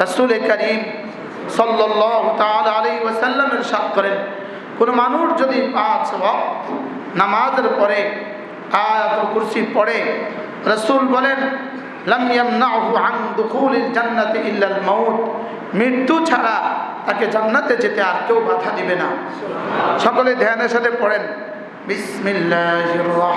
রাসুল করিম সাল্লাহ সাত করেন, কোনো মানুষ যদি পাঁচ ওয়াক্ত নামাজের পরে আয়াত কুরসি পড়ে, রসুল বলেন মৃত্যু ছাড়া তাকে জান্নাতে যেতে আর কেউ বাধা দিবে না। সকলে ধ্যানের সাথে পড়েন বিসমিল্লাহ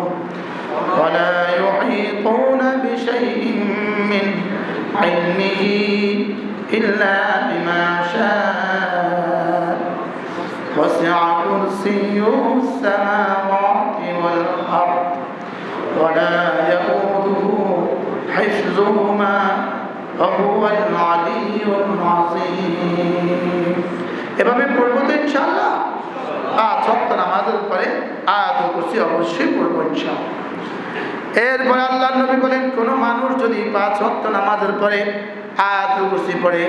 علمه إلا بما شاء وسع كرسيه السماوات والأرض ولا يؤوده حفظهما وهو العلي العظيم এভাবে পড়বো তো ইনশাল্লাহ আজ সপ্ত নামাজের পরে আয়াত কুরসি অবশ্যই পড়বো ইনশাল্লাহ এরপরে আল্লাহ নবী বলেন কোনো মানুষ যদি পাঁচ সপ্ত নামাজের পরে আয়াত কুরসি পড়ে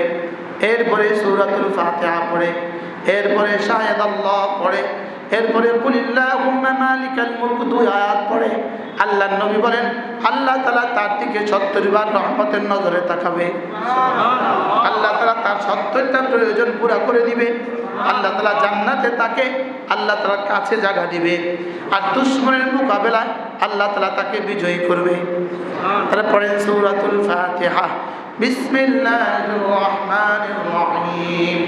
এরপরে সৌরাতুল ফাতিহা পড়ে এরপরে শাহেদ আল্লাহ পড়ে এরপরে মালিকাল মুলক দুই আয়াত পড়ে আল্লাহ নবী বলেন আল্লাহ তালা তার দিকে সত্তর বার রহমতের নজরে তাকাবে। আল্লাহ তালা তার সত্তরটা প্রয়োজন পুরা করে দিবে। আল্লাহ তালা জান্নাতে তাকে আল্লাহ তালার কাছে জায়গা দিবে। আর দুশ্মনের মোকাবেলায় আল্লাহ তালা তাকে বিজয়ী করবে তারপরে সৌরাতুল ফাতিহা বিসমিল্লাহির রহমানির রহিম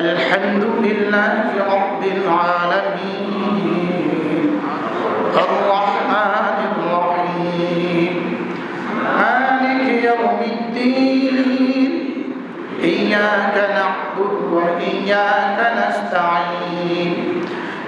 আলহামদুলিল্লাহি রাব্বিল আলামিন আর রহমানির রহিম মালিক ইয়াউমিদ্দিন ইয়্যাকা না'বুদু ওয়া ইয়্যাকা নাস্তাঈন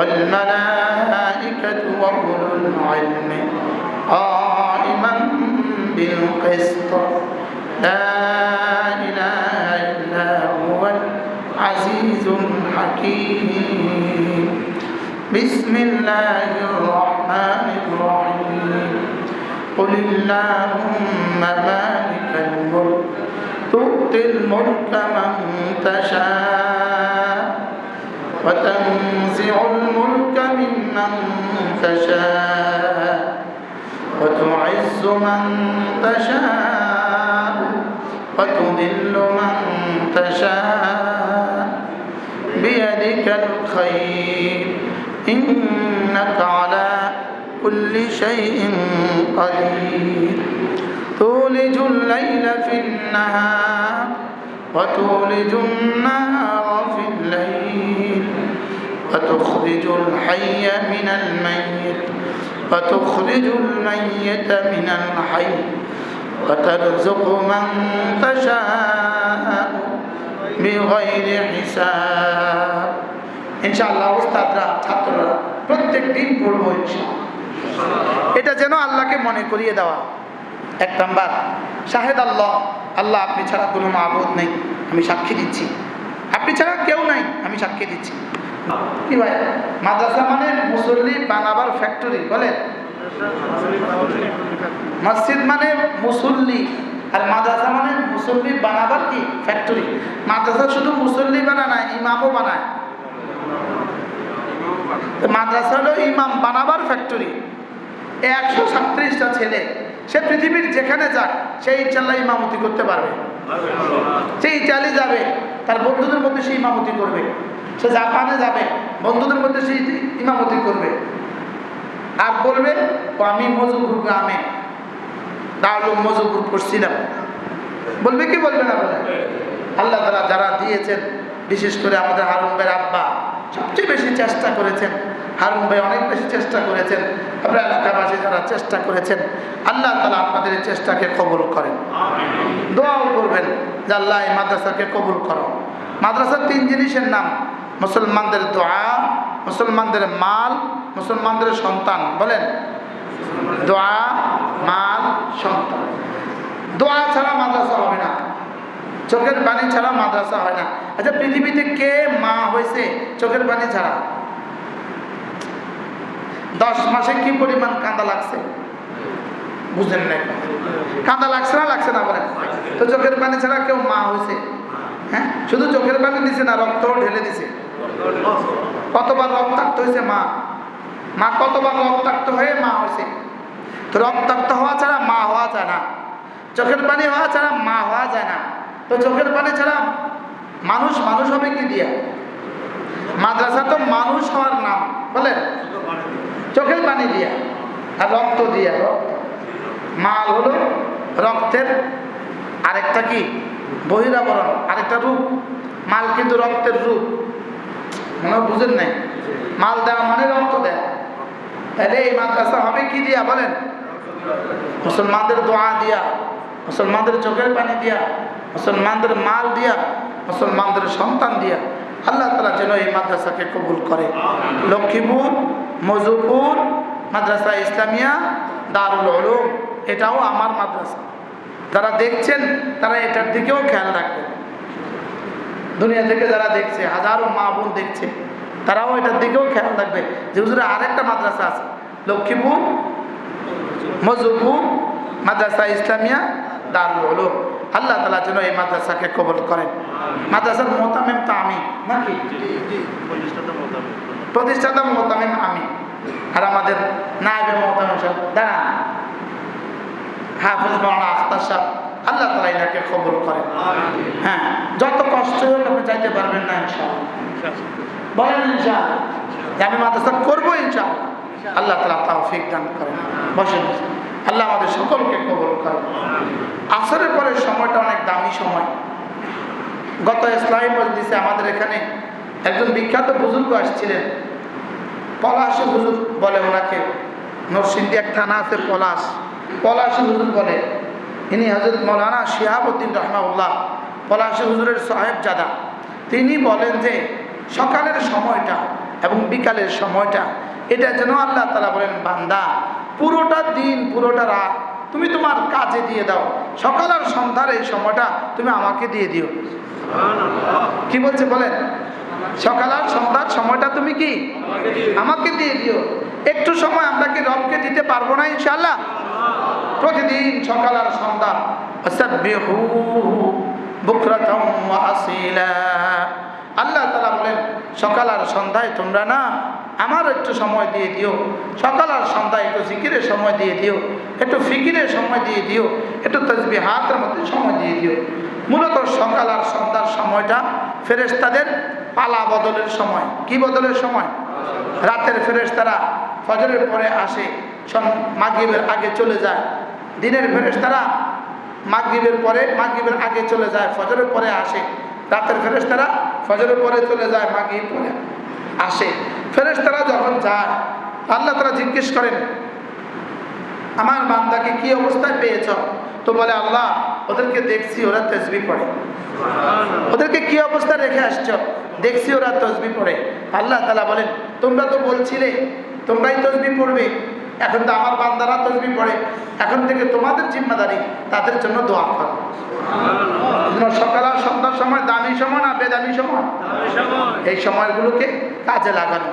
والملائكة وأولو العلم قائما بالقسط. لا إله إلا هو العزيز الحكيم. بسم الله الرحمن الرحيم. قل اللهم مالك الملك تؤتي الملك من تشاء. وتنزع الملك ممن تشاء وتعز من تشاء وتذل من تشاء بيدك الخير إنك على كل شيء قدير تولج الليل في النهار وتولج النهار وتخرج الحي من الميت وتخرج الميت من الحي وترزق من تشاء بغير حساب ইনশাআল্লাহ ওস্তাদরা ছাত্ররা প্রত্যেক দিন পড়বো ইনশাআল্লাহ এটা যেন আল্লাহকে মনে করিয়ে দেওয়া এক নাম্বার শাহেদ আল্লাহ আল্লাহ আপনি ছাড়া কোনো মাহবুদ নেই আমি সাক্ষী দিচ্ছি আপনি ছাড়া কেউ নাই আমি সাক্ষী দিচ্ছি কি ভাই? মাদ্রাসা মানে মুসল্লি বানাবার ফ্যাক্টরি বলেন। মসজিদ মানে মুসল্লি, আর মাদ্রাসা মানে মুসল্লি বানাবার কি? ফ্যাক্টরি মাদ্রাসা শুধু মুসল্লি বানায় ইমামও বানায়। মাদ্রাসা হলো ইমাম বানাবার ফ্যাক্টরি একশো সাতত্রিশটা ছেলে, সে পৃথিবীর যেখানে যাক, সে ইনশাল্লাহ ইমামতি করতে পারবে। সে ইটালি যাবে, তার বন্ধুদের মধ্যে সে ইমামতি করবে। সে জাপানে যাবে বন্ধুদের মধ্যে সে ইমামতি করবে। আর বলবে ও আমি মজুপুর গ্রামে। দারুল মজুপুর করছিলাম বলবে কি বলবে না বলে আল্লাহ তারা যারা দিয়েছেন বিশেষ করে আমাদের হারুন ভাইয়ের আব্বা সবচেয়ে বেশি চেষ্টা করেছেন হারুন ভাই অনেক বেশি চেষ্টা করেছেন আপনার এলাকাবাসী যারা চেষ্টা করেছেন আল্লাহ তালা আপনাদের এই চেষ্টাকে কবুল করেন। দোয়াও করবেন যে আল্লাহ এই মাদ্রাসাকে কবুল করো। মাদ্রাসার তিন জিনিসের নাম মুসলমানদের দোয়া, মুসলমানদের মাল, মুসলমানদের সন্তান, বলেন। দোয়া, মাল, সন্তান। দোয়া ছাড়া মাদ্রাসা হবে না। চোখের পানি ছাড়া মাদ্রাসা হয় না। আচ্ছা পৃথিবীতে কে মা হয়েছে চোখের পানি ছাড়া? দশ মাসে কি পরিমাণ কাঁদা লাগছে? বুঝলেন না? কাঁদা লাগছে না লাগছে না বলেন। তো চোখের পানি ছাড়া কেউ মা হয়েছে? হ্যাঁ? শুধু চোখের পানি দিছে না, রক্তও ঢেলে দিছে। কতবার রক্তাক্ত হয়েছে মা? মা, কতবার রক্তাক্ত হয়ে মা হয়েছে? তো রক্তাক্ত হওয়া ছাড়া মা হওয়া যায় না। চোখের পানি হওয়া ছাড়া মা হওয়া যায় না। তো চোখের পানি ছাড়া মানুষ মানুষ হবে কি দিয়া? মাদ্রাসা তো মানুষ হওয়ার নাম, বলেন? চোখের পানি দিয়া আর রক্ত দিয়া। মাল হলো রক্তের আরেকটা কি? বহিরাবরণ আরেকটা রূপ। মাল কিন্তু রক্তের রূপ। মনে বুঝেন নাই? মাল দেওয়া মানে রক্ত দেয়া। তাহলে এই মাদ্রাসা হবে কি দিয়া বলেন? মুসলমানদের দোয়া দিয়া, মুসলমানদের চোখের পানি দিয়া, মুসলমানদের মাল দিয়া, মুসলমানদের সন্তান দিয়া। আল্লাহ তালা যেন এই মাদ্রাসাকে কবুল করে। লক্ষ্মীপুর, মজুপুর, মাদ্রাসা ইসলামিয়া, দারুল উলুম, এটাও আমার মাদ্রাসা। যারা দেখছেন, তারা এটার দিকেও খেয়াল রাখবেন দুনিয়া থেকে যারা দেখছে, হাজারো মা বোন দেখছে, তারাও এটার দিকেও খেয়াল রাখবে যে হুজুরে আরেকটা মাদ্রাসা আছে, লক্ষ্মীপুর, মজুপুর, মাদ্রাসা ইসলামিয়া, দারুল উলুম। আল্লাহ তালা যেন এই মাদ্রাসাকে কবল করেন। মাদ্রাসার মোতামেম তো আমি, নাকি? প্রতিষ্ঠাতা মোতামেম আমি। আর আমাদের নায়বে মোতামেম সাহেব, দাঁড়ান। হাফিজ মাওলানা আখতার সাহেব আল্লাহ তালা এনাকে কবল করেন। হ্যাঁ যত কষ্ট হোক আপনি চাইতে পারবেন না ইনশাআল্লাহ। বলেন ইনশাআল্লাহ। আমি মাদ্রাসা করব ইনশাআল্লাহ। আল্লাহ তালা তাওফিক দান করেন। বসেন আল্লাহ আমাদের সকলকে কবল করেন। আসরের পরে সময়টা অনেক দামি সময়। গত ইসলামী মসজিদে আমাদের এখানে একজন বিখ্যাত বুজুর্গ আসছিলেন। পলাশ হুজুর বলে ওনাকে। নরসিংদী এক থানা আছে পলাশ। পলাশী হুজুর বলে। ইনি হজরত মৌলানা শিহাবুদ্দিন রহমাউল্লাহ পলাশী হুজুরের সাহেব জাদা তিনি বলেন যে, সকালের সময়টা এবং বিকালের সময়টা, এটা যেন আল্লাহ তালা বলেন, বান্দা, পুরোটা দিন, পুরোটা রাত তুমি তোমার কাজে দিয়ে দাও। সকাল আর সন্ধ্যার এই সময়টা তুমি আমাকে দিয়ে দিও। কি বলছে বলেন? সকাল আর সন্ধ্যার সময়টা তুমি কি? আমাকে দিয়ে দিও। একটু সময় আমরা কি রবকে দিতে পারব না ইনশাল্লাহ প্রতিদিন সকাল আর সন্ধ্যা। আল্লাহ তালা বলেন সকাল আর সন্ধ্যায় তোমরা না আমার একটু সময় দিয়ে দিও। সকাল আর সন্ধ্যায় একটু জিকিরের সময় দিয়ে দিও। একটু ফিকিরের সময় দিয়ে দিও। একটু তসবি হাতের মধ্যে সময় দিয়ে দিও। মূলত সকাল আর সন্ধ্যার সময়টা ফেরেশতাদের পালা বদলের সময়। কি বদলের সময়? রাতের ফেরেশতারা ফজরের পরে আসে মাগরিবের আগে চলে যায়। দিনের ফেরেশতারা মাগরিবের পরে, মাগরিবের আগে চলে যায়, ফজরের পরে আসে। রাতের ফেরেশতারা ফজরের পরে চলে যায়, মাগরিব পরে আসে। ফেরেশতারা যখন যায়, আল্লাহ তারা জিজ্ঞেস করেন, আমার বান্দাকে কি অবস্থায় পেয়েছ? তো বলে, আল্লাহ, ওদেরকে দেখছি, ওরা তেজবি পড়ে। ওদেরকে কি অবস্থা রেখে আসছো? দেখছি ওরা তসবি পড়ে। আল্লাহ তালা বলেন, তোমরা তো বলছিলে, তোমরাই তসবি পড়বে। এখন তো আমার বান্দারা তসবি পড়ে। এখন থেকে তোমাদের জিম্মাদারি তাদের জন্য দোয়া করো। সকাল আর সন্ধ্যার সময় দামি সময় না বেদামি সময়। এই সময়গুলোকে কাজে লাগানো।